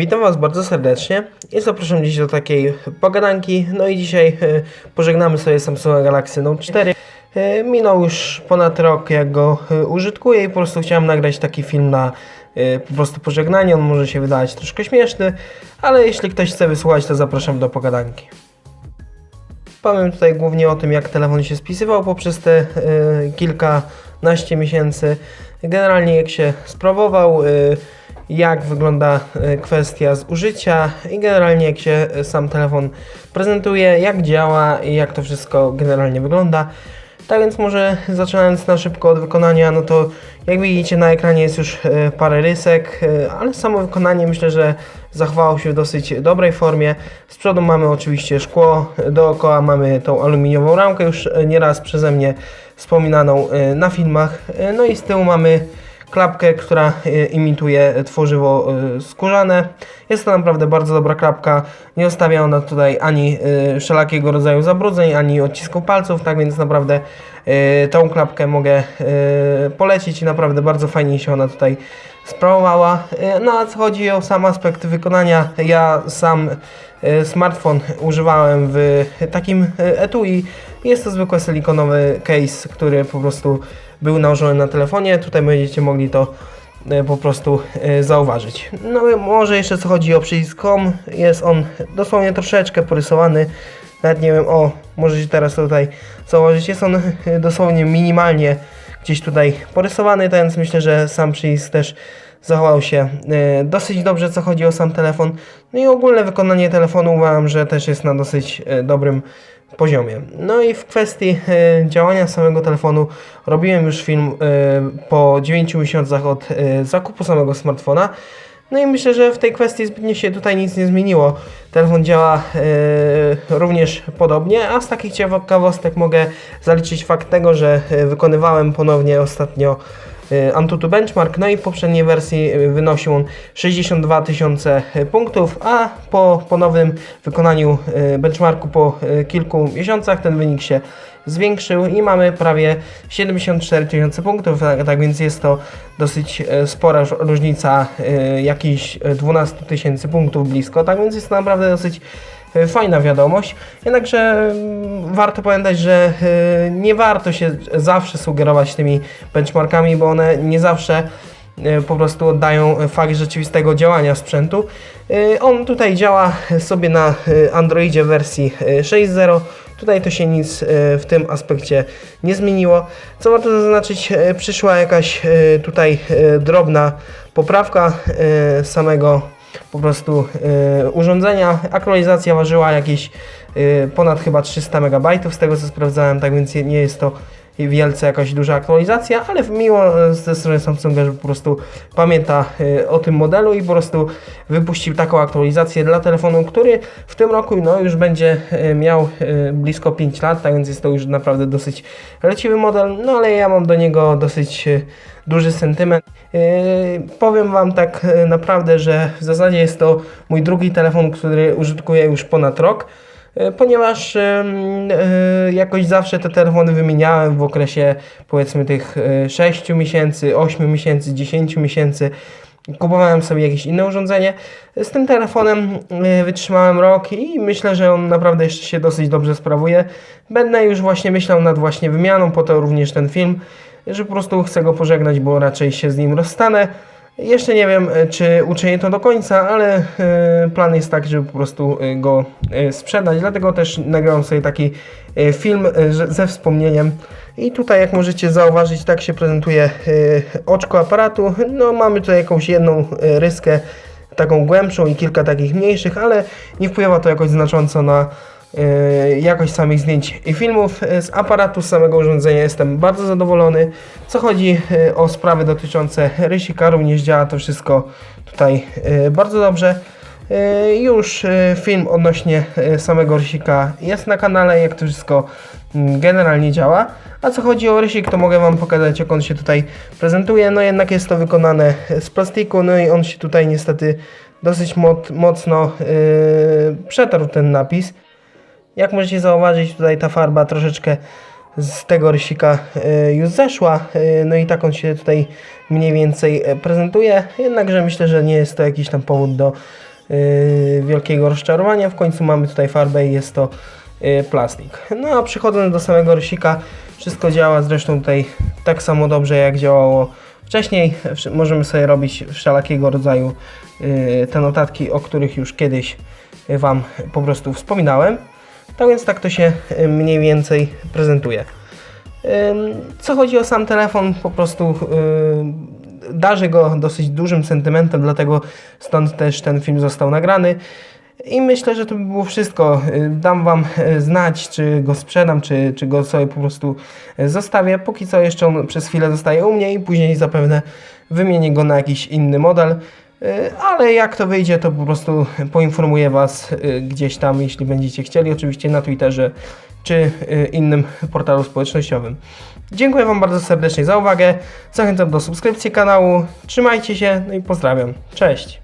Witam Was bardzo serdecznie i zapraszam dziś do takiej pogadanki. No i dzisiaj e, pożegnamy sobie Samsunga Galaxy Note 4. E, minął już ponad rok jak go e, użytkuję i po prostu chciałem nagrać taki film na po prostu pożegnanie. On może się wydawać troszkę śmieszny, ale jeśli ktoś chce wysłuchać to zapraszam do pogadanki. Powiem tutaj głównie o tym, jak telefon się spisywał poprzez te y, kilkanaście miesięcy. Generalnie jak się sprawował, y, jak wygląda y, kwestia zużycia i generalnie jak się sam telefon prezentuje, jak działa i jak to wszystko generalnie wygląda. Tak więc może zaczynając na szybko od wykonania, no to jak widzicie na ekranie jest już e, parę rysek, e, ale samo wykonanie myślę, że zachowało się w dosyć dobrej formie. Z przodu mamy oczywiście szkło, dookoła mamy tą aluminiową ramkę już e, nieraz przeze mnie wspominaną na filmach. No i z tyłu mamy klapkę, która e, imituje tworzywo e, skórzane. Jest to naprawdę bardzo dobra klapka. Nie zostawia ona tutaj ani e, wszelakiego rodzaju zabrudzeń, ani odcisków palców, tak więc naprawdę tą klapkę mogę polecić i naprawdę bardzo fajnie się ona tutaj sprawowała. E, No a co chodzi o sam aspekt wykonania, ja sam e, smartfon używałem w takim e, etui. Jest to zwykły silikonowy case, który po prostu był nałożony na telefonie. Tutaj będziecie mogli to po prostu zauważyć. No może jeszcze co chodzi o przycisk home, jest on dosłownie troszeczkę porysowany. Nawet nie wiem, o, możecie teraz tutaj zauważyć, jest on dosłownie minimalnie gdzieś tutaj porysowany, więc myślę, że sam przycisk też zachował się e, dosyć dobrze, co chodzi o sam telefon. No i ogólne wykonanie telefonu uważam, że też jest na dosyć e, dobrym poziomie. No i w kwestii e, działania samego telefonu robiłem już film po 9 miesiącach od zakupu samego smartfona. No i myślę, że w tej kwestii zbytnio się tutaj nic nie zmieniło. Telefon działa e, również podobnie, a z takich ciekawostek mogę zaliczyć fakt tego, że e, wykonywałem ponownie ostatnio Antutu Benchmark, no i w poprzedniej wersji e, wynosił on 62 tysiące punktów, a po ponownym wykonaniu benchmarku po kilku miesiącach ten wynik się zwiększył i mamy prawie 74 tysiące punktów, tak, tak więc jest to dosyć spora różnica, jakichś e, 12 tysięcy punktów blisko, tak więc jest to naprawdę dosyć fajna wiadomość. Jednakże mm, warto pamiętać, że e, nie warto się zawsze sugerować tymi benchmarkami, bo one nie zawsze e, po prostu oddają fakt rzeczywistego działania sprzętu. E, On tutaj działa sobie na e, Androidzie wersji e, 6.0. Tutaj to się nic e, w tym aspekcie nie zmieniło. Co warto zaznaczyć, e, przyszła jakaś e, tutaj e, drobna poprawka e, samego po prostu e, urządzenia. Aktualizacja ważyła jakieś e, ponad chyba 300 MB z tego co sprawdzałem, tak więc nie jest to wielce jakaś duża aktualizacja, ale miło e, ze strony Samsunga, że po prostu pamięta e, o tym modelu i po prostu wypuścił taką aktualizację dla telefonu, który w tym roku no, już będzie e, miał blisko 5 lat, tak więc jest to już naprawdę dosyć leciwy model, no ale ja mam do niego dosyć duży sentyment. Powiem Wam tak naprawdę, że w zasadzie jest to mój drugi telefon, który użytkuję już ponad rok. E, ponieważ e, jakoś zawsze te telefony wymieniałem w okresie powiedzmy tych e, 6 miesięcy, 8 miesięcy, 10 miesięcy. Kupowałem sobie jakieś inne urządzenie. Z tym telefonem e, wytrzymałem rok i myślę, że on naprawdę jeszcze się dosyć dobrze sprawuje. Będę już właśnie myślał nad właśnie wymianą, po to również ten film, że po prostu chcę go pożegnać, bo raczej się z nim rozstanę. Jeszcze nie wiem, e, czy uczynię to do końca, ale e, plan jest taki, żeby po prostu e, go sprzedać. Dlatego też nagrałem sobie taki film ze wspomnieniem. I tutaj, jak możecie zauważyć, tak się prezentuje oczko aparatu. No, mamy tutaj jakąś jedną ryskę, taką głębszą i kilka takich mniejszych, ale nie wpływa to jakoś znacząco na jakość samych zdjęć i filmów. E, Z aparatu, samego urządzenia jestem bardzo zadowolony. Co chodzi e, o sprawy dotyczące rysika, również działa to wszystko tutaj e, bardzo dobrze. E, Już e, film odnośnie e, samego rysika jest na kanale, jak to wszystko mm, generalnie działa. A co chodzi o rysik, to mogę Wam pokazać, jak on się tutaj prezentuje. No jednak jest to wykonane z plastiku, no i on się tutaj niestety dosyć moc, mocno przetarł ten napis. Jak możecie zauważyć, tutaj ta farba troszeczkę z tego rysika e, już zeszła, e, no i tak on się tutaj mniej więcej e, prezentuje, jednakże myślę, że nie jest to jakiś tam powód do wielkiego rozczarowania. W końcu mamy tutaj farbę i jest to plastik. No a przechodząc do samego rysika, wszystko działa zresztą tutaj tak samo dobrze jak działało wcześniej. Możemy sobie robić wszelakiego rodzaju te notatki, o których już kiedyś Wam po prostu wspominałem. Tak więc tak to się e, mniej więcej prezentuje. Co chodzi o sam telefon, po prostu yy, darzę go dosyć dużym sentymentem, dlatego stąd też ten film został nagrany. I myślę, że to by było wszystko. Yy, Dam Wam znać, czy go sprzedam, czy, czy go sobie po prostu zostawię. Póki co jeszcze on przez chwilę zostaje u mnie i później zapewne wymienię go na jakiś inny model. Yy, Ale jak to wyjdzie, to po prostu poinformuję Was yy, gdzieś tam, jeśli będziecie chcieli, oczywiście na Twitterze czy y, innym portalu społecznościowym. Dziękuję Wam bardzo serdecznie za uwagę. Zachęcam do subskrypcji kanału. Trzymajcie się, no i pozdrawiam. Cześć!